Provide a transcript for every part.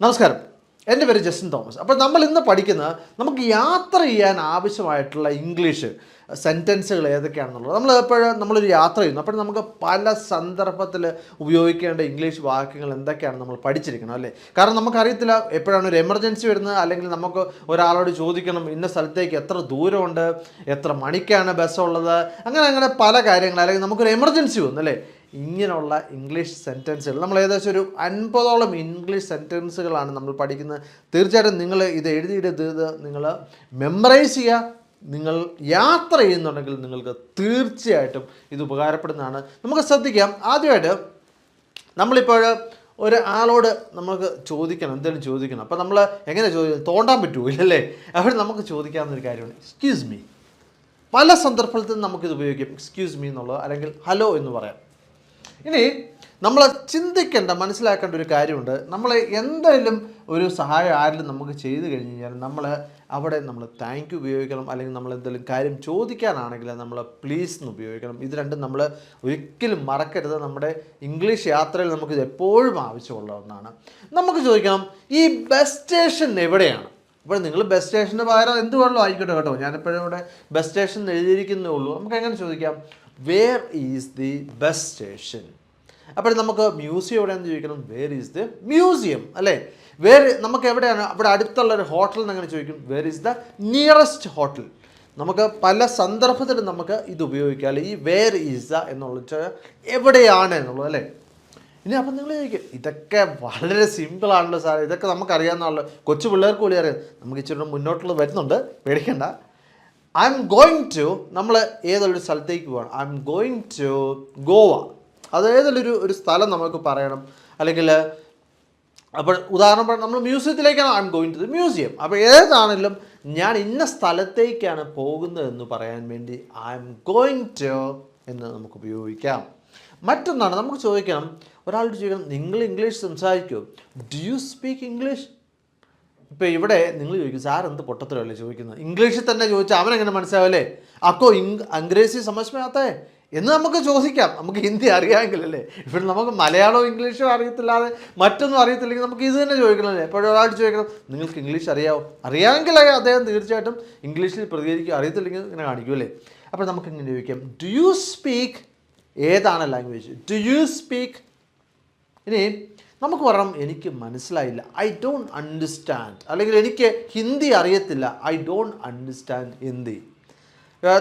നമസ്കാരം. എന്റെ പേര് ജസ്റ്റിൻ തോമസ്. അപ്പോൾ നമ്മൾ ഇന്ന് പഠിക്കുന്നത് നമുക്ക് യാത്ര ചെയ്യാൻ ആവശ്യമായിട്ടുള്ള ഇംഗ്ലീഷ് സെന്റൻസുകൾ ഏതൊക്കെയാണെന്നുള്ളത്. നമ്മൾ എപ്പോഴും നമ്മളൊരു യാത്ര ചെയ്യുന്നു. അപ്പോൾ നമുക്ക് പല സന്ദർഭത്തിൽ ഉപയോഗിക്കേണ്ട ഇംഗ്ലീഷ് വാക്യങ്ങൾ എന്തൊക്കെയാണ് നമ്മൾ പഠിച്ചിരിക്കണം അല്ലേ? കാരണം നമുക്കറിയത്തില്ല എപ്പോഴാണ് ഒരു എമർജൻസി വരുന്നത് അല്ലെങ്കിൽ നമുക്ക് ഒരാളോട് ചോദിക്കണം ഇന്ന സ്ഥലത്തേക്ക് എത്ര ദൂരമുണ്ട് എത്ര മണിക്കാണ് ബസ് ഉള്ളത് അങ്ങനെ അങ്ങനെ പല കാര്യങ്ങൾ അല്ലെങ്കിൽ നമുക്കൊരു എമർജൻസി വന്നു അല്ലേ? ഇങ്ങനെയുള്ള ഇംഗ്ലീഷ് സെന്റൻസുകൾ നമ്മൾ ഏകദേശം ഒരു അൻപതോളം ഇംഗ്ലീഷ് സെന്റൻസുകളാണ് നമ്മൾ പഠിക്കുന്നത്. തീർച്ചയായിട്ടും നിങ്ങൾ ഇത് എഴുതിയിട്ട് നിങ്ങൾ മെമ്മറൈസ് ചെയ്യുക. നിങ്ങൾ യാത്ര ചെയ്യുന്നുണ്ടെങ്കിൽ നിങ്ങൾക്ക് തീർച്ചയായിട്ടും ഇത് ഉപകാരപ്പെടുന്നതാണ്. നമുക്ക് ശ്രദ്ധിക്കാം. ആദ്യമായിട്ട് നമ്മളിപ്പോൾ ഒരു ആളോട് നമുക്ക് ചോദിക്കണം. എന്തെങ്കിലും ചോദിക്കണം. അപ്പോൾ നമ്മൾ എങ്ങനെ ചോദിക്കും? തോണ്ടാൻ പറ്റുമോ ഇല്ലല്ലേ അവിടെ നമുക്ക് ചോദിക്കാവുന്നൊരു കാര്യമാണ് എക്സ്ക്യൂസ് മീ പല സന്ദർഭത്തിലും നമുക്കിത് ഉപയോഗിക്കാം. എക്സ്ക്യൂസ് മീ എന്നുള്ളത് അല്ലെങ്കിൽ ഹലോ എന്ന് പറയാം. ഇനി നമ്മൾ ചിന്തിക്കേണ്ട മനസ്സിലാക്കേണ്ട ഒരു കാര്യമുണ്ട്. നമ്മൾ എന്തെങ്കിലും ഒരു സഹായം ആരെങ്കിലും നമുക്ക് ചെയ്തു കഴിഞ്ഞ് കഴിഞ്ഞാൽ നമ്മൾ അവിടെ നമ്മൾ താങ്ക് യു ഉപയോഗിക്കണം അല്ലെങ്കിൽ നമ്മൾ എന്തെങ്കിലും കാര്യം ചോദിക്കാനാണെങ്കിൽ നമ്മൾ പ്ലീസ് എന്ന് ഉപയോഗിക്കണം. ഇത് രണ്ടും നമ്മൾ ഒരിക്കലും മറക്കരുത്. നമ്മുടെ ഇംഗ്ലീഷ് യാത്രയിൽ നമുക്കിത് എപ്പോഴും ആവശ്യമുള്ള ഒന്നാണ്. നമുക്ക് ചോദിക്കാം ഈ ബസ് സ്റ്റേഷൻ എവിടെയാണ്? അപ്പോൾ നിങ്ങൾ ബസ് സ്റ്റേഷന്റെ പകരം എന്ത് വേണമല്ലോ ആയിക്കോട്ടെ കേട്ടോ. ഞാനിപ്പോഴും ഇവിടെ ബസ് സ്റ്റേഷൻ എഴുതിയിരിക്കുന്നേ ഉള്ളൂ. നമുക്ക് എങ്ങനെ ചോദിക്കാം? Where is the bus station അപ്പോൾ നമുക്ക് മ്യൂസിയം എവിടെയാണെന്ന് ചോദിക്കണം? വേർ ഈസ് ദി മ്യൂസിയം അല്ലേ? വേർ നമുക്ക് എവിടെയാണ്? അവിടെ അടുത്തുള്ള ഒരു ഹോട്ടൽ എന്ന് അങ്ങനെ ചോദിക്കും? Where is the nearest hotel നമുക്ക് പല സന്ദർഭത്തിലും നമുക്ക് ഇത് ഉപയോഗിക്കാം. ഈ വേർ ഈസ് ദ എന്നുള്ളത് എവിടെയാണ് എന്നുള്ളത് അല്ലേ? ഇനി അപ്പം നിങ്ങൾ ചോദിക്കും ഇതൊക്കെ വളരെ സിമ്പിളാണല്ലോ സാർ ഇതൊക്കെ നമുക്കറിയാമെന്നാണല്ലോ കൊച്ചു പിള്ളേർക്ക് പോലും അറിയാം. നമുക്ക് ഇച്ചിരി മുന്നോട്ടുള്ളത് വരുന്നുണ്ട്. പേടിക്കണ്ട. ഐ എം ഗോയിങ് ടു നമ്മൾ ഏതൊരു സ്ഥലത്തേക്ക് പോകണം. I'm going to Goa. അത് ഏതൊരു ഒരു സ്ഥലം നമുക്ക് പറയണം. അല്ലെങ്കിൽ അപ്പോൾ ഉദാഹരണം പറഞ്ഞാൽ നമ്മൾ മ്യൂസിയത്തിലേക്കാണ് I'm going to the museum അപ്പോൾ ഏതാണെങ്കിലും ഞാൻ ഇന്ന സ്ഥലത്തേക്കാണ് പോകുന്നതെന്ന് പറയാൻ വേണ്ടി ഐ എം ഗോയിങ് ടു എന്ന് നമുക്ക് ഉപയോഗിക്കാം. മറ്റൊന്നാണ് നമുക്ക് ചോദിക്കണം. ഒരാളോട് ചോദിക്കണം നിങ്ങൾ ഇംഗ്ലീഷ് സംസാരിക്കുമോ ഡു യു സ്പീക്ക് ഇംഗ്ലീഷ് ഇപ്പോൾ ഇവിടെ നിങ്ങൾ ചോദിക്കും സാർ എന്ത് പൊട്ടത്തിലല്ലേ ചോദിക്കുന്നത്? ഇംഗ്ലീഷിൽ തന്നെ ചോദിച്ചാൽ അവനെങ്ങനെ മനസ്സിലാവല്ലേ അക്കോ ഇങ് അംഗ്രേസി സമസ്മയാത്തേ എന്ന് നമുക്ക് ചോദിക്കാം. നമുക്ക് ഹിന്ദി അറിയാമെങ്കിലല്ലേ? ഇവിടെ നമുക്ക് മലയാളവും ഇംഗ്ലീഷോ അറിയത്തില്ലാതെ മറ്റൊന്നും അറിയത്തില്ലെങ്കിൽ നമുക്ക് ഇത് തന്നെ ചോദിക്കണമല്ലേ? എപ്പോഴും ഒരാൾ ചോദിക്കണം നിങ്ങൾക്ക് ഇംഗ്ലീഷ് അറിയാമോ അറിയാമെങ്കിൽ അദ്ദേഹം തീർച്ചയായിട്ടും ഇംഗ്ലീഷിൽ പ്രതികരിക്കും അറിയത്തില്ലെങ്കിൽ ഇങ്ങനെ കാണിക്കുമല്ലേ അപ്പോൾ നമുക്ക് ഇങ്ങനെ ചോദിക്കാം. ഡു യു സ്പീക്ക് ഏതാണ് ലാംഗ്വേജ് ഡു യു സ്പീക്ക് ഇനി നമുക്ക് പറയണം എനിക്ക് മനസ്സിലായില്ല. ഐ ഡോണ്ട് അണ്ടർസ്റ്റാൻഡ് അല്ലെങ്കിൽ എനിക്ക് ഹിന്ദി അറിയത്തില്ല. I don't understand Hindi.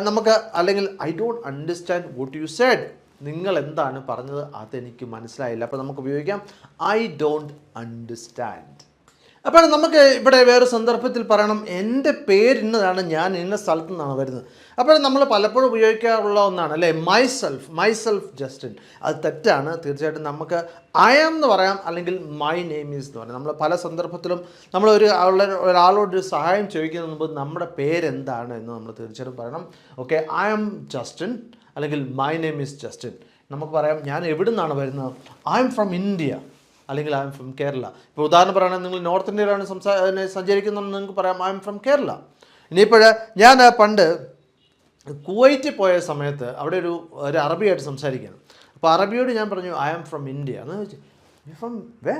നമുക്ക് അല്ലെങ്കിൽ I don't understand what you said നിങ്ങൾ എന്താണ് പറഞ്ഞത്? അതെനിക്ക് മനസ്സിലായില്ല. അപ്പോൾ നമുക്ക് ഉപയോഗിക്കാം. ഐ ഡോണ്ട് അണ്ടർസ്റ്റാൻഡ് അപ്പോൾ നമുക്ക് ഇവിടെ വേറെ സന്ദർഭത്തിൽ പറയണം എന്റെ പേര് ഇന്നതാണ് ഞാൻ ഇന്ന സ്ഥലത്തു നിന്നാണ് വരുന്നത്. അപ്പോൾ നമ്മൾ പലപ്പോഴും ഉപയോഗിക്കാറുള്ള ഒന്നാണ് അല്ലേ? Myself myself Justin അത് തെറ്റാണ്. തീർച്ചയായിട്ടും നമുക്ക് ഐ ആം എന്ന് പറയാം അല്ലെങ്കിൽ മൈ നെയിം ഈസ് എന്ന് പറയാം. നമ്മൾ പല സന്ദർഭത്തിലും നമ്മൾ ഒരു ഒരാളോട് ഒരു സഹായം ചോദിക്കുന്നതിന് മുമ്പ് നമ്മുടെ പേരെന്താണ് എന്ന് നമ്മൾ തീർച്ചയായിട്ടും പറയണം. ഓക്കെ ഐ ആം ജസ്റ്റിൻ അല്ലെങ്കിൽ മൈ നെയിം ഈസ് ജസ്റ്റിൻ നമുക്ക് പറയാം ഞാൻ എവിടെ നിന്നാണ് വരുന്നത്? ഐ എം ഫ്രം ഇന്ത്യ അല്ലെങ്കിൽ ഐ എം ഫ്രം കേരള ഇപ്പോൾ ഉദാഹരണം പറയുകയാണെങ്കിൽ നിങ്ങൾ നോർത്ത് ഇന്ത്യയിലാണ് സംസാ സഞ്ചരിക്കുന്നതെന്ന് നിങ്ങൾക്ക് പറയാം. ഐ എം ഫ്രം കേരള ഇനിയിപ്പോൾ ഞാൻ പണ്ട് കുവൈറ്റിൽ പോയ സമയത്ത് അവിടെ ഒരു ഒരു അറബിയായിട്ട് സംസാരിക്കുകയാണ്. അപ്പോൾ അറബിയോട് ഞാൻ പറഞ്ഞു ഐ എം ഫ്രം ഇന്ത്യ എന്ന് ചോദിച്ചു. ഐ ഫ്രം വേ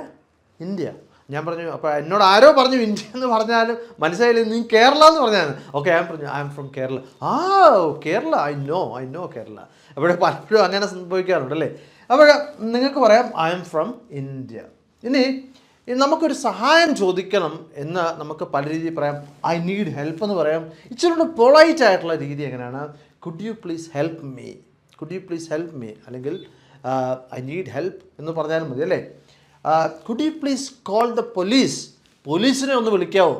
ഇന്ത്യ ഞാൻ പറഞ്ഞു അപ്പോൾ എന്നോട് ആരോ പറഞ്ഞു ഇന്ത്യ എന്ന് പറഞ്ഞാലും മനസ്സിലായില്ല? നീ കേരള എന്ന് പറഞ്ഞാൽ ഓക്കെ ഞാൻ പറഞ്ഞു ഐ എം ഫ്രം കേരള ആ Kerala I know I know Kerala ഇവിടെ പലപ്പോഴും അങ്ങനെ സംഭവിക്കാറുണ്ട് അല്ലേ അപ്പോൾ നിങ്ങൾക്ക് പറയാം ഐ എം ഫ്രം ഇന്ത്യ ഇനി നമുക്കൊരു സഹായം ചോദിക്കണം എന്ന് നമുക്ക് പല രീതിയിൽ പറയാം. ഐ നീഡ് ഹെൽപ്പ് എന്ന് പറയാം. ഇച്ചിരി പൊളൈറ്റ് ആയിട്ടുള്ള രീതി എങ്ങനെയാണ്? Could you please help me could you please help me അല്ലെങ്കിൽ ഐ നീഡ് ഹെൽപ്പ് എന്ന് പറഞ്ഞാലും മതി അല്ലേ? Could you please call the police പോലീസിനെ ഒന്ന് വിളിക്കാവോ?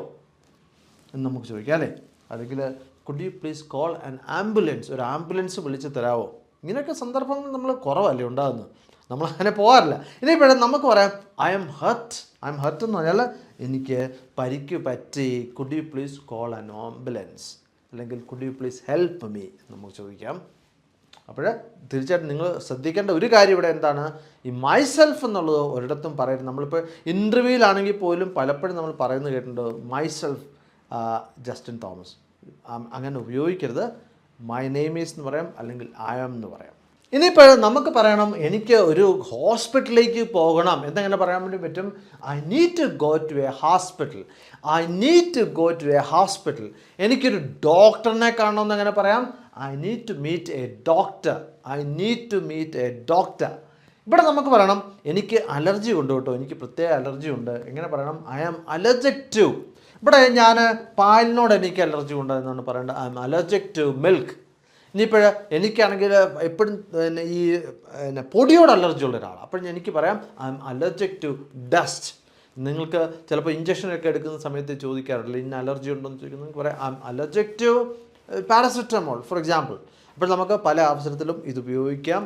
എന്ന് നമുക്ക് ചോദിക്കാം അല്ലേ? അല്ലെങ്കിൽ could you please call an ambulance ഒരു ആംബുലൻസ് വിളിച്ച് തരാമോ ഇങ്ങനെയൊക്കെ സന്ദർഭങ്ങൾ നമ്മൾ കുറവല്ലേ ഉണ്ടാകുന്നത്? നമ്മൾ അങ്ങനെ പോകാറില്ല. ഇതേപോലെ നമുക്ക് പറയാം I'm hurt I'm hurt എന്ന് പറഞ്ഞാൽ എനിക്ക് പരിക്ക് പറ്റി could you please call an ambulance അല്ലെങ്കിൽ could you please help me നമുക്ക് ചോദിക്കാം. അപ്പോൾ തീർച്ചയായിട്ടും നിങ്ങൾ ശ്രദ്ധിക്കേണ്ട ഒരു കാര്യം ഇവിടെ എന്താണ്? ഈ മൈ സെൽഫ് എന്നുള്ളത് ഒരിടത്തും പറയരുത്. നമ്മളിപ്പോൾ ഇന്റർവ്യൂവിലാണെങ്കിൽ പോലും പലപ്പോഴും നമ്മൾ പറയുന്നത് കേട്ടിട്ടുണ്ട് മൈ സെൽഫ് ജസ്റ്റിൻ തോമസ് അങ്ങനെ ഉപയോഗിക്കരുത്. മൈ നെയിം ഈസ് എന്ന് പറയാം അല്ലെങ്കിൽ ഐ ആം എന്ന് പറയാം. ഇനിയിപ്പോൾ നമുക്ക് പറയണം എനിക്ക് ഒരു ഹോസ്പിറ്റലിലേക്ക് പോകണം. എന്തെങ്ങനെ പറയാൻ വേണ്ടി പറ്റും? I need to go to a hospital I need to go to a hospital എനിക്കൊരു ഡോക്ടറിനെ കാണണമെന്ന് എങ്ങനെ പറയാം? I need to meet a doctor I need to meet a doctor ഇവിടെ നമുക്ക് പറയണം എനിക്ക് അലർജി ഉണ്ട് കേട്ടോ. എനിക്ക് പ്രത്യേക അലർജി ഉണ്ട്. എങ്ങനെ പറയണം? ഐ ആം അലർജിക് ടു ഇവിടെ ഞാൻ പാലിനോട് എനിക്ക് അലർജി ഉണ്ട് എന്നാണ് പറയേണ്ടത് I'm allergic to milk ഇനിയിപ്പോൾ എനിക്കാണെങ്കിൽ എപ്പോഴും ഈ പൊടിയോട് അലർജി ഉള്ള ഒരാളാണ്. അപ്പോൾ എനിക്ക് പറയാം I'm allergic to dust നിങ്ങൾക്ക് ചിലപ്പോൾ ഇഞ്ചക്ഷനൊക്കെ എടുക്കുന്ന സമയത്ത് ചോദിക്കാറില്ല ഇന്ന അലർജി ഉണ്ടോ എന്ന് ചോദിക്കുന്നത് പറയാം I'm allergic to paracetamol for example അപ്പോൾ നമുക്ക് പല അവസരത്തിലും ഇത് ഉപയോഗിക്കാം.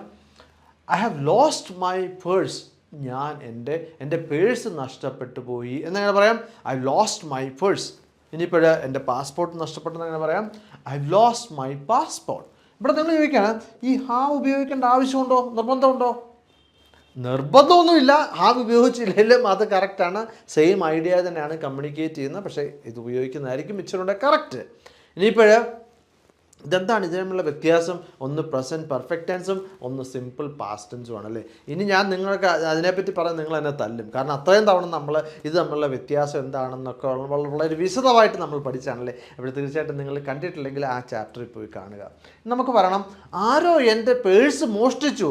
I have lost my purse ഞാൻ എന്റെ എന്റെ പേഴ്സ് നഷ്ടപ്പെട്ടു പോയി എന്നങ്ങനെ പറയാം. ഐ ലോസ്റ്റ് മൈ പേഴ്സ് ഇനിയിപ്പോൾ എന്റെ പാസ്പോർട്ട് നഷ്ടപ്പെട്ടെന്ന് എങ്ങനെ പറയാം. ഐ ലോസ്റ്റ് മൈ പാസ്പോർട്ട് ഇവിടെ നിങ്ങൾ ചോദിക്കുകയാണ് ഈ ഹാവ് ഉപയോഗിക്കേണ്ട ആവശ്യമുണ്ടോ? നിർബന്ധമുണ്ടോ? നിർബന്ധമൊന്നുമില്ല. ഹാവ് ഉപയോഗിച്ചില്ലെങ്കിലും അത് കറക്റ്റാണ് സെയിം ഐഡിയ തന്നെയാണ് കമ്മ്യൂണിക്കേറ്റ് ചെയ്യുന്നത്. പക്ഷേ ഇത് ഉപയോഗിക്കുന്നതായിരിക്കും ഇച്ചിരി കറക്റ്റ് ഇനിയിപ്പോൾ ഇതെന്താണ്? ഇത് തമ്മിലുള്ള വ്യത്യാസം. ഒന്ന് പ്രസന്റ് പെർഫെക്റ്റ് ടെൻസും ഒന്ന് സിമ്പിൾ പാസ്റ്റ് ടെൻസും ആണല്ലേ ഇനി ഞാൻ നിങ്ങൾക്ക് അത് അതിനെപ്പറ്റി പറയാൻ നിങ്ങൾ എന്നെ തല്ലും. കാരണം അത്രയും തവണ നമ്മൾ ഇത് തമ്മിലുള്ള വ്യത്യാസം എന്താണെന്നൊക്കെ വളരെ വിശദമായിട്ട് നമ്മൾ പഠിച്ചാണല്ലേ ഇവിടെ തീർച്ചയായിട്ടും നിങ്ങൾ കണ്ടിട്ടില്ലെങ്കിൽ ആ ചാപ്റ്ററിൽ പോയി കാണുക. നമുക്ക് പറയണം ആരോ എന്റെ പേഴ്സ് മോഷ്ടിച്ചു.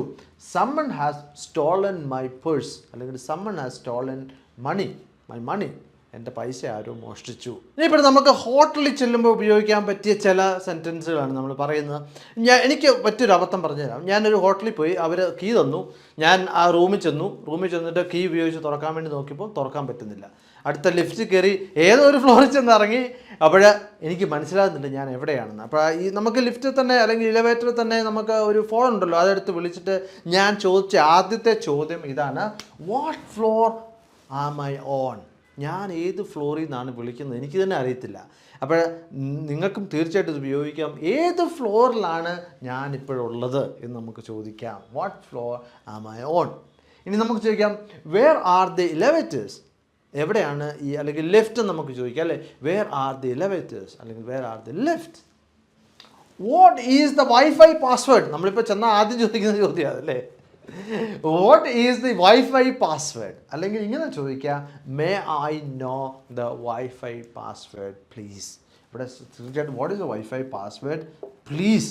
Someone has stolen my purse അല്ലെങ്കിൽ someone has stolen money my money എന്റെ പൈസ ആരോ മോഷ്ടിച്ചു. ഇനിയിപ്പോൾ നമുക്ക് ഹോട്ടലിൽ ചെല്ലുമ്പോൾ ഉപയോഗിക്കാൻ പറ്റിയ ചില സെന്റൻസുകളാണ് നമ്മൾ പറയുന്നത്. ഞാൻ എനിക്ക് പറ്റിയൊരു അബദ്ധം പറഞ്ഞുതരാം. ഞാനൊരു ഹോട്ടലിൽ പോയി അവർ കീ തന്നു. ഞാൻ ആ റൂമിൽ ചെന്നു. റൂമിൽ ചെന്നിട്ട് കീ ഉപയോഗിച്ച് തുറക്കാൻ വേണ്ടി നോക്കിയപ്പോൾ തുറക്കാൻ പറ്റുന്നില്ല. അടുത്ത ലിഫ്റ്റ് കയറി ഏതോ ഒരു ഫ്ലോറിൽ ചെന്ന് ഇറങ്ങി. അപ്പോൾ എനിക്ക് മനസ്സിലാകുന്നുണ്ട് ഞാൻ എവിടെയാണെന്ന്. അപ്പോൾ ഈ നമുക്ക് ലിഫ്റ്റിൽ തന്നെ അല്ലെങ്കിൽ ഇലവേറ്ററിൽ തന്നെ നമുക്ക് ഒരു ഫോൺ ഉണ്ടല്ലോ അതെടുത്ത് വിളിച്ചിട്ട് ഞാൻ ചോദിച്ച ആദ്യത്തെ ചോദ്യം ഇതാണ് what floor am I on ഞാൻ ഏത് ഫ്ലോറിൽ നിന്നാണ് വിളിക്കുന്നത് എനിക്ക് തന്നെ അറിയത്തില്ല. അപ്പോൾ നിങ്ങൾക്കും തീർച്ചയായിട്ടും ഇത് ഉപയോഗിക്കാം. ഏത് ഫ്ലോറിലാണ് ഞാൻ ഇപ്പോഴുള്ളത് എന്ന് നമുക്ക് ചോദിക്കാം. What floor am I on ഇനി നമുക്ക് ചോദിക്കാം വേർ ആർ ദി ഇലവേറ്റേഴ്സ് എവിടെയാണ് ഈ അല്ലെങ്കിൽ ലെഫ്റ്റ് നമുക്ക് ചോദിക്കാം അല്ലേ? വേർ ആർ ദി ഇലവേറ്റേഴ്സ് അല്ലെങ്കിൽ where are the lift what is the wifi password നമ്മളിപ്പോൾ ചെന്നാൽ ആദ്യം ചോദിക്കുന്ന ചോദ്യം അതല്ലേ? What is the wifi password അല്ലെങ്കിൽ ഇങ്ങനെ ചോദിക്കുക may I know the wifi password please ഇവിടെ തീർച്ചയായിട്ടും what is the wifi password please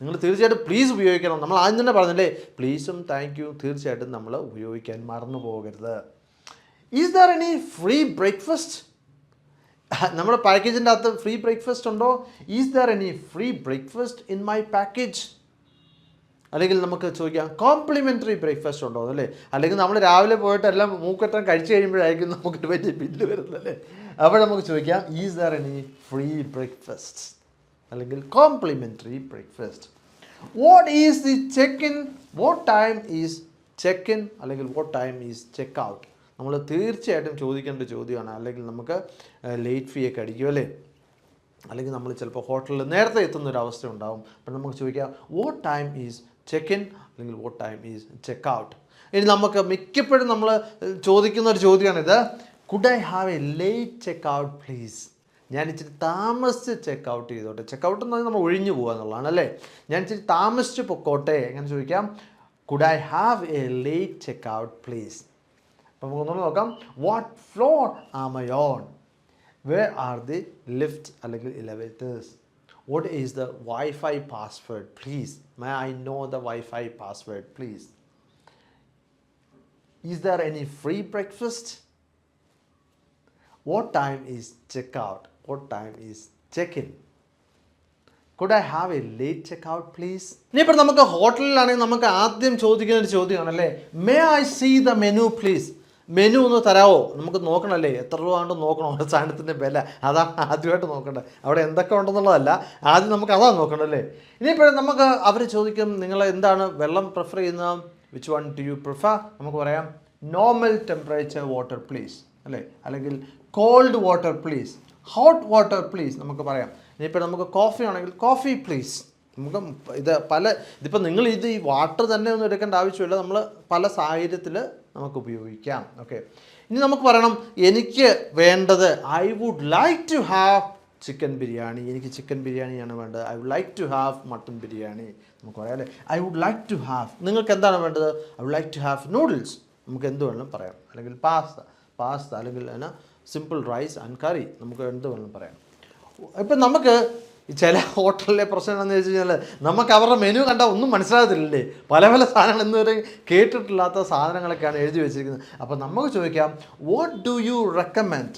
നിങ്ങൾ തീർച്ചയായിട്ടും പ്ലീസ് ഉപയോഗിക്കണം. നമ്മൾ ആദ്യം തന്നെ പറഞ്ഞില്ലേ പ്ലീസും താങ്ക് യു തീർച്ചയായിട്ടും നമ്മൾ ഉപയോഗിക്കാൻ മറന്നു പോകരുത്. Is there any free breakfast നമ്മുടെ പാക്കേജിന്റെ അകത്ത് ഫ്രീ ബ്രേക്ക്ഫാസ്റ്റ് ഉണ്ടോ? Is there any free breakfast in my package അല്ലെങ്കിൽ നമുക്ക് ചോദിക്കാം കോംപ്ലിമെന്ററി ബ്രേക്ക്ഫാസ്റ്റ് ഉണ്ടോ അല്ലേ അല്ലെങ്കിൽ നമ്മൾ രാവിലെ പോയിട്ട് എല്ലാം മൂക്കറ്റം കഴിച്ചു കഴിയുമ്പോഴായിരിക്കും നമുക്ക് വലിയ ബില്ല് വരുന്നത് അല്ലേ? അപ്പോൾ നമുക്ക് ചോദിക്കാം is there any free breakfast അല്ലെങ്കിൽ complimentary breakfast what is the check in what time is check in അല്ലെങ്കിൽ what time is check out നമ്മൾ തീർച്ചയായിട്ടും ചോദിക്കേണ്ട ചോദ്യമാണ്. അല്ലെങ്കിൽ നമുക്ക് ലേറ്റ് ഫീ ഒക്കെ അടിക്കും അല്ലേ? അല്ലെങ്കിൽ നമ്മൾ ചിലപ്പോൾ ഹോട്ടലിൽ നേരത്തെ എത്തുന്ന ഒരു അവസ്ഥ ഉണ്ടാവും. അപ്പം നമുക്ക് ചോദിക്കാം what time is check in അല്ലെങ്കിൽ what time is check out ഇനി നമുക്ക് മിക്കപ്പോഴും നമ്മൾ ചോദിക്കുന്ന ഒരു ചോദ്യമാണിത്. Could I have a late check out please ഞാൻ ഇച്ചിരി താമസിച്ച് ചെക്ക് ഔട്ട് ചെയ്തോട്ടെ. ചെക്ക് ഔട്ട് എന്ന് പറഞ്ഞാൽ നമ്മൾ ഒഴിഞ്ഞു പോകുക എന്നുള്ളതാണ് അല്ലേ? ഞാൻ ഇച്ചിരി താമസിച്ച് പൊക്കോട്ടെ. എങ്ങനെ ചോദിക്കാം? Could I have a late check out please അപ്പോൾ നമുക്ക് ഒന്നുകൂടെ നോക്കാം. What floor am I on where are the lift അല്ലെങ്കിൽ elevators what is the wifi password please may I know the wifi password please is there any free breakfast what time is check out what time is check in could I have a late check out please ഇനിയിപ്പോൾ നമുക്ക് ഹോട്ടലിലാണെങ്കിൽ നമുക്ക് ആദ്യം ചോദിക്കുന്ന ഒരു ചോദ്യമാണല്ലേ? May I see the menu please menu ഒന്ന് തരാവോ? നമുക്ക് നോക്കണമല്ലേ എത്ര രൂപ നോക്കണം അവിടെ സാധനത്തിന്റെ വില? അതാണ് ആദ്യമായിട്ട് നോക്കേണ്ടത് അവിടെ എന്തൊക്കെ ഉണ്ടെന്നുള്ളതല്ല ആദ്യം നമുക്ക് അതാണ് നോക്കണ്ടല്ലേ? ഇനിയിപ്പോഴും നമുക്ക് അവർ ചോദിക്കും നിങ്ങൾ എന്താണ് വെള്ളം പ്രിഫർ ചെയ്യുന്നത്? Which one do you prefer നമുക്ക് പറയാം നോർമൽ ടെമ്പറേച്ചർ വാട്ടർ പ്ലീസ് അല്ലേ? അല്ലെങ്കിൽ cold water please hot water please നമുക്ക് പറയാം. ഇനിയിപ്പോൾ നമുക്ക് കോഫി ആണെങ്കിൽ കോഫി പ്ലീസ് നമുക്ക് ഇത് പല ഇതിപ്പോൾ നിങ്ങൾ ഇത് ഈ വാട്ടർ തന്നെ ഒന്നും എടുക്കേണ്ട ആവശ്യമില്ല. നമ്മൾ പല സാഹചര്യത്തിൽ നമുക്ക് ഉപയോഗിക്കാം. ഓക്കെ ഇനി നമുക്ക് പറയണം എനിക്ക് വേണ്ടത് I would like to have chicken biryani എനിക്ക് ചിക്കൻ ബിരിയാണിയാണ് വേണ്ടത്. I would like to have mutton biryani നമുക്ക് പറയാം അല്ലേ? I would like to have നിങ്ങൾക്ക് എന്താണ് വേണ്ടത്? I would like to have noodles നമുക്ക് എന്ത് വേണമെങ്കിലും പറയാം. അല്ലെങ്കിൽ പാസ്ത പാസ്ത അല്ലെങ്കിൽ എന്നാ സിമ്പിൾ റൈസ് ആൻഡ് കറി നമുക്ക് എന്ത് വേണമെങ്കിലും പറയാം. ഇപ്പം നമുക്ക് ചില ഹോട്ടലിലെ പ്രശ്നം എന്താണെന്ന് വെച്ച് കഴിഞ്ഞാൽ നമുക്ക് അവരുടെ മെനു കണ്ടാൽ ഒന്നും മനസ്സിലാകത്തില്ലേ പല പല സാധനങ്ങൾ ഇന്നുവരെ കേട്ടിട്ടില്ലാത്ത സാധനങ്ങളൊക്കെയാണ് എഴുതി വെച്ചിരിക്കുന്നത്. അപ്പോൾ നമുക്ക് ചോദിക്കാം വാട്ട് ഡു യു റെക്കമെൻഡ്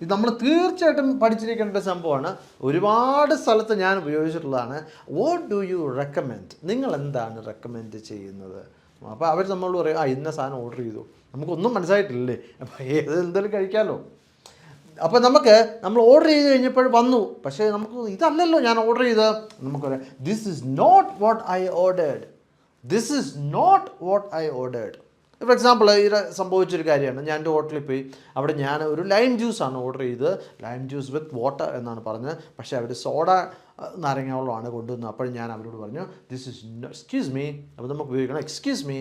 ഇത് നമ്മൾ തീർച്ചയായിട്ടും പഠിച്ചിരിക്കേണ്ട സംഭവമാണ്. ഒരുപാട് സ്ഥലത്ത് ഞാൻ ഉപയോഗിച്ചിട്ടുള്ളതാണ്. വാട്ട് ഡു യു റെക്കമെൻഡ് നിങ്ങൾ എന്താണ് റെക്കമെൻഡ് ചെയ്യുന്നത്? അപ്പോൾ അവർ നമ്മളോട് പറയും ആ ഇന്ന സാധനം ഓർഡർ ചെയ്തു. നമുക്കൊന്നും മനസ്സിലായിട്ടില്ലേ അപ്പോൾ ഏത് എന്തെങ്കിലും കഴിക്കാമല്ലോ അപ്പോൾ നമുക്ക് നമ്മൾ ഓർഡർ ചെയ്ത് കഴിഞ്ഞപ്പോൾ വന്നു. പക്ഷേ നമുക്ക് ഇതല്ലല്ലോ ഞാൻ ഓർഡർ ചെയ്തത്. നമുക്ക് this is not what I ordered this is not what I ordered for example ഇത് സംഭവിച്ചൊരു കാര്യമാണ്. ഞാൻ എന്റെ ഹോട്ടലിൽ പോയി. അവിടെ ഞാൻ ഒരു ലൈം ജ്യൂസാണ് ഓർഡർ ചെയ്തത്. ലൈം ജ്യൂസ് വിത്ത് വാട്ടർ എന്നാണ് പറഞ്ഞത്. പക്ഷേ അവർ സോഡ നാരങ്ങ വെള്ളമാണ് കൊണ്ടുവന്നത്. അപ്പോൾ ഞാൻ അവരോട് പറഞ്ഞു ദിസ് ഇസ് എക്സ്ക്യൂസ് മീ അപ്പോൾ നമുക്ക് ഉപയോഗിക്കണം. Excuse me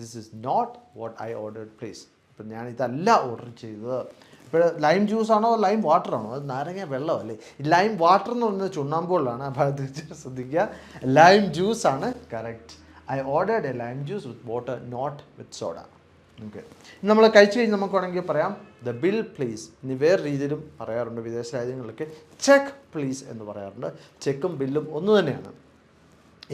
this is not what I ordered please അപ്പം ഞാൻ ഇതല്ല ഓർഡർ ചെയ്തത്. ഇപ്പോൾ ലൈം ജ്യൂസ് ആണോ ലൈം വാട്ടർ ആണോ? അത് നാരങ്ങ വെള്ളമല്ലേ? ലൈം വാട്ടർ എന്ന് പറയുന്നത് ചുണ്ണാമ്പുകളിലാണ് അപ്പോൾ അത് ശ്രദ്ധിക്കുക. ലൈം ജ്യൂസ് ആണ് correct I ordered a lime juice with water not with soda okay നമ്മൾ കഴിച്ചു കഴിഞ്ഞ് നമുക്ക് വേണമെങ്കിൽ പറയാം. ദ ബിൽ പ്ലീസ് ഇനി വേറെ രീതിയിലും പറയാറുണ്ട്. വിദേശ രാജ്യങ്ങളിലൊക്കെ ചെക്ക് പ്ലീസ് എന്ന് പറയാറുണ്ട്. ചെക്കും ബില്ലും ഒന്ന് തന്നെയാണ്.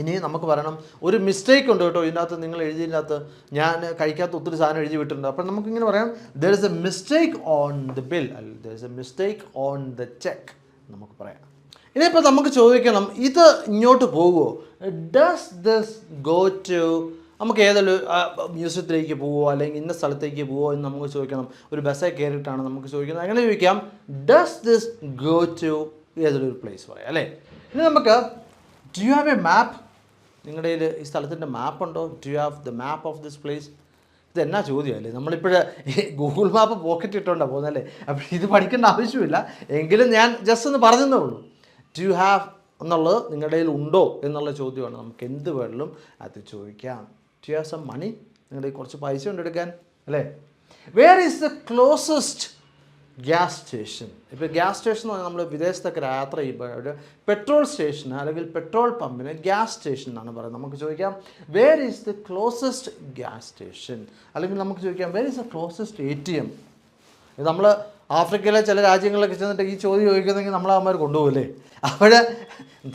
ഇനി നമുക്ക് പറയണം ഒരു മിസ്റ്റേക്ക് ഉണ്ട് കേട്ടോ ഇതിനകത്ത് നിങ്ങൾ എഴുതിയില്ലാത്ത ഞാൻ കഴിക്കാത്ത ഒത്തിരി സാധനം എഴുതി വിട്ടിട്ടുണ്ട്. അപ്പം നമുക്കിങ്ങനെ പറയാം there is a mistake on the bill അല്ല there is a mistake on the check നമുക്ക് പറയാം. ഇനിയിപ്പോൾ നമുക്ക് ചോദിക്കണം ഇത് ഇങ്ങോട്ട് പോകുമോ ഡസ് ദിസ് ഗോ ടു നമുക്ക് ഏതെങ്കിലും മ്യൂസിയത്തിലേക്ക് പോവോ അല്ലെങ്കിൽ ഇന്ന സ്ഥലത്തേക്ക് പോവോ എന്ന് നമുക്ക് ചോദിക്കണം. ഒരു ബസ്സേ കയറിയിട്ടാണ് നമുക്ക് ചോദിക്കുന്നത്. അങ്ങനെ ചോദിക്കാം ഡസ് ദിസ് ഗോ ടു ഒരു പ്ലേസ് പറയാം അല്ലേ? ഇനി നമുക്ക് ഡു ഹാവ് എ മാപ്പ് നിങ്ങളുടെ കയ്യിൽ ഈ സ്ഥലത്തിന്റെ മാപ്പ് ഉണ്ടോ do you have the map of this place ഇത് എന്നാ ചോദ്യമല്ലേ? നമ്മളിപ്പോഴേ ഗൂഗിൾ മാപ്പ് പോക്കറ്റ് ഇട്ടുകൊണ്ടാണ് പോകുന്നല്ലേ? അപ്പോൾ ഇത് പഠിക്കേണ്ട ആവശ്യമില്ല. എങ്കിലും ഞാൻ ജസ്റ്റ് ഒന്ന് പറഞ്ഞതേ ഉള്ളൂ. ടു ഹാവ് എന്നുള്ളത് നിങ്ങളുടെ കയ്യിൽ ഉണ്ടോ എന്നുള്ള ചോദ്യമാണ്. നമുക്ക് എന്ത് വേണമെങ്കിലും അത് ചോദിക്കാം. ടു ഹാവ് സം മണി നിങ്ങളുടെ കുറച്ച് പൈസ കൊണ്ടെടുക്കാൻ അല്ലേ? Where is the closest gas station ഇപ്പോൾ ഗ്യാസ് സ്റ്റേഷൻ എന്ന് പറഞ്ഞാൽ നമ്മൾ വിദേശത്തൊക്കെ യാത്ര ചെയ്യുമ്പോൾ ഒരു പെട്രോൾ സ്റ്റേഷൻ അല്ലെങ്കിൽ പെട്രോൾ പമ്പിന് ഗ്യാസ് സ്റ്റേഷൻ എന്നാണ് പറയുന്നത്. നമുക്ക് ചോദിക്കാം where is the closest gas station അല്ലെങ്കിൽ നമുക്ക് ചോദിക്കാം where is the closest A T M നമ്മൾ ആഫ്രിക്കയിലെ ചില രാജ്യങ്ങളിലൊക്കെ ചെന്നിട്ട് ഈ ചോദ്യം ചോദിക്കുന്നെങ്കിൽ നമ്മൾ അവന്മാർ കൊണ്ടുപോകില്ലേ അവിടെ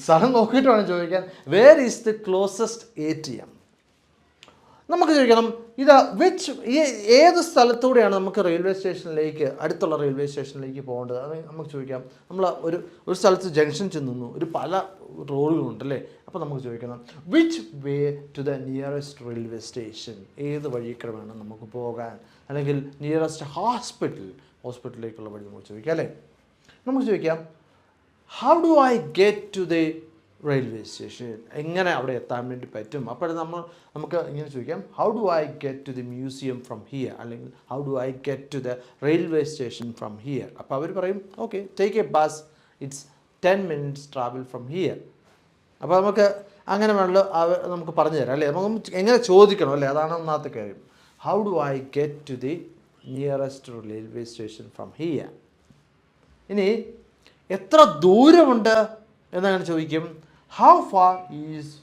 സ്ഥലം നോക്കിയിട്ട് വേണം ചോദിക്കാൻ. Where is the closest A T M നമുക്ക് ചോദിക്കണം ഇത് വിച്ച് ഏത് സ്ഥലത്തൂടെയാണ് നമുക്ക് റെയിൽവേ സ്റ്റേഷനിലേക്ക് അടുത്തുള്ള റെയിൽവേ സ്റ്റേഷനിലേക്ക് പോകേണ്ടത്? അത് നമുക്ക് ചോദിക്കാം. നമ്മൾ ഒരു ഒരു സ്ഥലത്ത് ജംഗ്ഷൻ ചെന്നു ഒരു പല റോഡുകളുണ്ട് അല്ലേ അപ്പോൾ നമുക്ക് ചോദിക്കണം which way to the nearest railway station ഏത് വഴിക്കൂടെ വേണം നമുക്ക് പോകാൻ? അല്ലെങ്കിൽ നിയറസ്റ്റ് ഹോസ്പിറ്റൽ ഹോസ്പിറ്റലിലേക്കുള്ള വഴി നമുക്ക് ചോദിക്കാം അല്ലേ? നമുക്ക് ചോദിക്കാം how do I get to the railway station എങ്ങനെ അവിടെ എത്താൻ വേണ്ടി പറ്റും? അപ്പോൾ നമ്മൾ നമുക്ക് ഇങ്ങനെ ചോദിക്കാം. How do I get to the museum from here അല്ലെങ്കിൽ how do I get to the railway station from here അപ്പോൾ അവർ പറയും okay take a bus it's ten minutes travel from here അപ്പോൾ നമുക്ക് അങ്ങനെ വേണമല്ലോ. അവർ നമുക്ക് പറഞ്ഞു തരാം അല്ലേ? നമുക്ക് എങ്ങനെ ചോദിക്കണം അല്ലേ? അതാണ് ഒന്നാമത്തെ കാര്യം. How do I get to the nearest railway station from here ഇനി എത്ര ദൂരമുണ്ട് എന്നങ്ങനെ ചോദിക്കും. How far is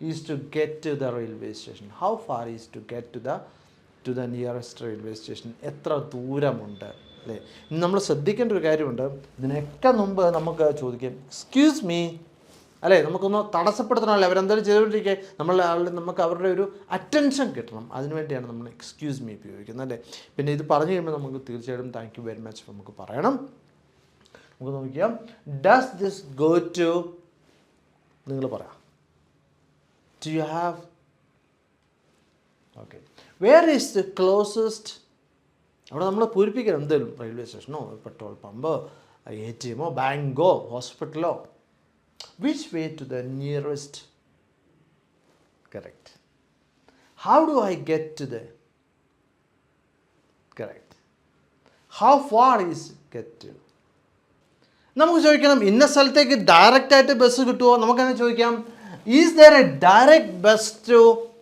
is to get to the railway station how far is to get to the to the nearest railway station എത്ര ദൂരമുണ്ട് അല്ലേ? നമ്മൾ ശ്രദ്ധിക്കേണ്ട ഒരു കാര്യമുണ്ട്. ഇതിനൊക്കെ മുമ്പ് നമുക്ക് ചോദിക്കാം എക്സ്ക്യൂസ് മീ അല്ലേ? നമുക്കൊന്ന് തടസ്സപ്പെടുത്തണമല്ലോ? അവരെന്തായാലും ചെയ്തുകൊണ്ടിരിക്കുക നമ്മൾ നമുക്ക് അവരുടെ ഒരു അറ്റൻഷൻ കിട്ടണം. അതിനുവേണ്ടിയാണ് നമ്മൾ എക്സ്ക്യൂസ് മീ ഉപയോഗിക്കുന്നത് അല്ലേ? പിന്നെ ഇത് പറഞ്ഞു കഴിയുമ്പോൾ നമുക്ക് തീർച്ചയായിട്ടും താങ്ക് യു വെരി മച്ച് നമുക്ക് പറയണം. നമുക്ക് നോക്കിയാം. ഡസ് ദിസ് ഗോ ടു നിങ്ങൾ പറയാം. Do you have okay where is the closest അവിടെ നമ്മൾ പൂരിപ്പിക്കണം എന്തെങ്കിലും റെയിൽവേ സ്റ്റേഷനോ പെട്രോൾ പമ്പോ എ ടി എമ്മോ ബാങ്കോ ഹോസ്പിറ്റലോ which way to the nearest correct how do I get to the correct how far is get to നമുക്ക് ചോദിക്കണം ഇന്ന സ്ഥലത്തേക്ക് ഡയറക്റ്റ് ആയിട്ട് ബസ് കിട്ടുമോ നമുക്കങ്ങനെ ചോദിക്കാം? Is there a direct bus to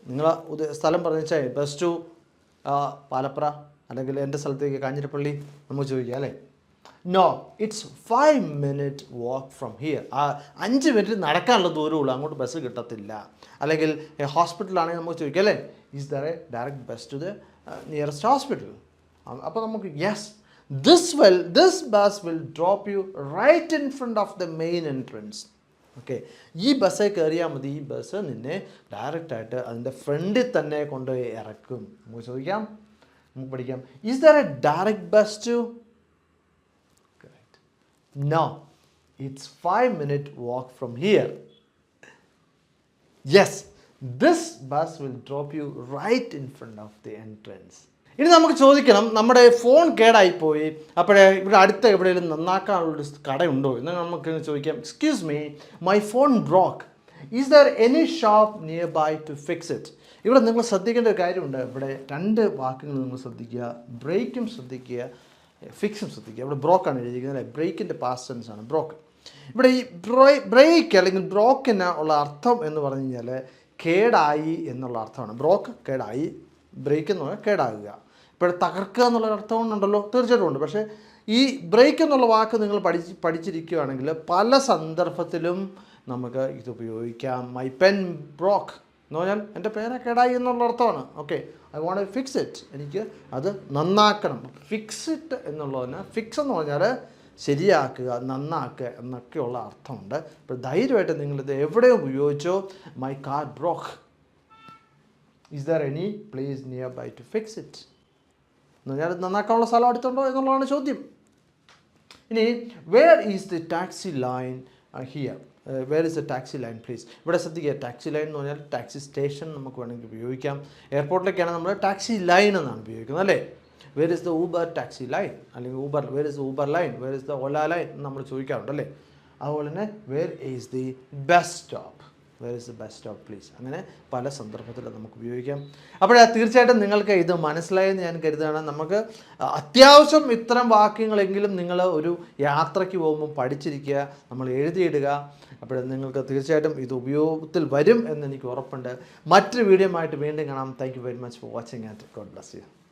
നിങ്ങൾ സ്ഥലം പറഞ്ഞാൽ ബസ് ടു പാലപ്ര അല്ലെങ്കിൽ എന്റെ സ്ഥലത്തേക്ക് കാഞ്ഞിരപ്പള്ളി നമുക്ക് ചോദിക്കാം അല്ലേ? No it's five minute walk from here ആ അഞ്ച് മിനിറ്റ് നടക്കാനുള്ള ദൂരമുള്ളൂ. അങ്ങോട്ട് ബസ് കിട്ടത്തില്ല. അല്ലെങ്കിൽ ഹോസ്പിറ്റലാണെങ്കിൽ നമുക്ക് ചോദിക്കാം അല്ലേ? Is there a direct bus to the nearest hospital അപ്പോൾ നമുക്ക് yes this well this bus will drop you right in front of the main entrance okay ഈ ബസ്സിൽ കയറിയാൽ മതി. ഈ ബസ് നിന്നെ ഡയറക്റ്റായിട്ട് അതിന്റെ ഫ്രണ്ടിൽ തന്നെ കൊണ്ടുപോയി ഇറക്കും. നമുക്ക് ചോദിക്കാം? നമുക്ക് പഠിക്കാം. Is there a direct bus to Correct. No, it's five minute walk from here. Yes, this bus will drop you right in front of the entrance. ഇനി നമുക്ക് ചോദിക്കണം നമ്മുടെ ഫോൺ കേടായിപ്പോയി. അപ്പോഴേ ഇവിടെ അടുത്ത എവിടെയെങ്കിലും നന്നാക്കാനുള്ളൊരു കടയുണ്ടോ എന്ന് നമുക്ക് ചോദിക്കാം. Excuse me my phone broke is there any shop near by to fix it ഇവിടെ നിങ്ങൾ ശ്രദ്ധിക്കേണ്ട ഒരു കാര്യമുണ്ട്. ഇവിടെ രണ്ട് വാക്കുകൾ നിങ്ങൾ ശ്രദ്ധിക്കുക. ബ്രേക്കും ശ്രദ്ധിക്കുക. ഫിക്സും ശ്രദ്ധിക്കുക. ഇവിടെ ബ്രോക്കാണ് എഴുതിയിരിക്കുന്നത് അല്ലേ? ബ്രേക്കിന്റെ പാസ്റ്റ് ടെൻസ് ആണ്. ബ്രോക്ക് ഇവിടെ ഈ ബ്രേ ബ്രേക്ക് അല്ലെങ്കിൽ ബ്രോക്കിന് ഉള്ള അർത്ഥം എന്ന് പറഞ്ഞു കഴിഞ്ഞാൽ കേടായി എന്നുള്ള അർത്ഥമാണ്. ബ്രോക്ക് കേടായി. ബ്രേക്ക് എന്ന് പറഞ്ഞാൽ കേടാകുക. ഇപ്പോൾ തകർക്കുക എന്നുള്ള അർത്ഥം ഉണ്ടല്ലോ. തീർച്ചയായിട്ടും ഉണ്ട്. പക്ഷേ ഈ ബ്രേക്ക് എന്നുള്ള വാക്ക് നിങ്ങൾ പഠിച്ച് പഠിച്ചിരിക്കുകയാണെങ്കിൽ പല സന്ദർഭത്തിലും നമുക്ക് ഇത് ഉപയോഗിക്കാം. മൈ പെൻ ബ്രോക്ക് എന്ന് പറഞ്ഞാൽ എന്റെ പേന കേടായി എന്നുള്ള അർത്ഥമാണ്. Okay I want fix it എനിക്ക് അത് നന്നാക്കണം. ഫിക്സ് ഇറ്റ് എന്നുള്ളതിന് ഫിക്സ് എന്ന് പറഞ്ഞാൽ ശരിയാക്കുക നന്നാക്കുക എന്നൊക്കെയുള്ള അർത്ഥമുണ്ട്. ഇപ്പോൾ ധൈര്യമായിട്ട് നിങ്ങളിത് എവിടെ ഉപയോഗിച്ചോ my car broke is there any place near by to fix it എന്ന് പറഞ്ഞാൽ നന്നാക്കാനുള്ള സ്ഥലം അടുത്തുണ്ടോ എന്നുള്ളതാണ് ചോദ്യം. ഇനി where is the taxi line here where is the taxi line please ഇവിടെ ശ്രദ്ധിക്കുക ടാക്സി ലൈൻ എന്ന് പറഞ്ഞാൽ ടാക്സി സ്റ്റേഷൻ നമുക്ക് വേണമെങ്കിൽ ഉപയോഗിക്കാം. എയർപോർട്ടിലേക്കാണ് നമ്മൾ ടാക്സി ലൈൻ എന്നാണ് ഉപയോഗിക്കുന്നത് അല്ലേ? Where is the Uber taxi line അല്ലെങ്കിൽ Uber where is the Uber line where is the Ola line നമ്മൾ ചോദിക്കാറുണ്ട് അല്ലേ? അതുപോലെ തന്നെ where is the bus stop where is the best of please അങ്ങനെ പല സന്ദർഭത്തിൽ നമുക്ക് ഉപയോഗിക്കാം. അപ്പോൾ തീർച്ചയായിട്ടും നിങ്ങൾക്ക് ഇത് മനസ്സിലായെന്ന് ഞാൻ കരുതുകയാണ്. നമുക്ക് അത്യാവശ്യം ഇത്തരം വാക്യങ്ങളെങ്കിലും നിങ്ങൾ ഒരു യാത്രയ്ക്ക് പോകുമ്പോൾ പഠിച്ചിരിക്കുക നമ്മൾ എഴുതിയിടുക. അപ്പോൾ നിങ്ങൾക്ക് തീർച്ചയായിട്ടും ഇത് ഉപയോഗത്തിൽ വരും എന്ന് എനിക്ക് ഉറപ്പുണ്ട്. മറ്റൊരു വീഡിയോ ആയിട്ട് വീണ്ടും കാണാം. Thank you very much for watching and God bless you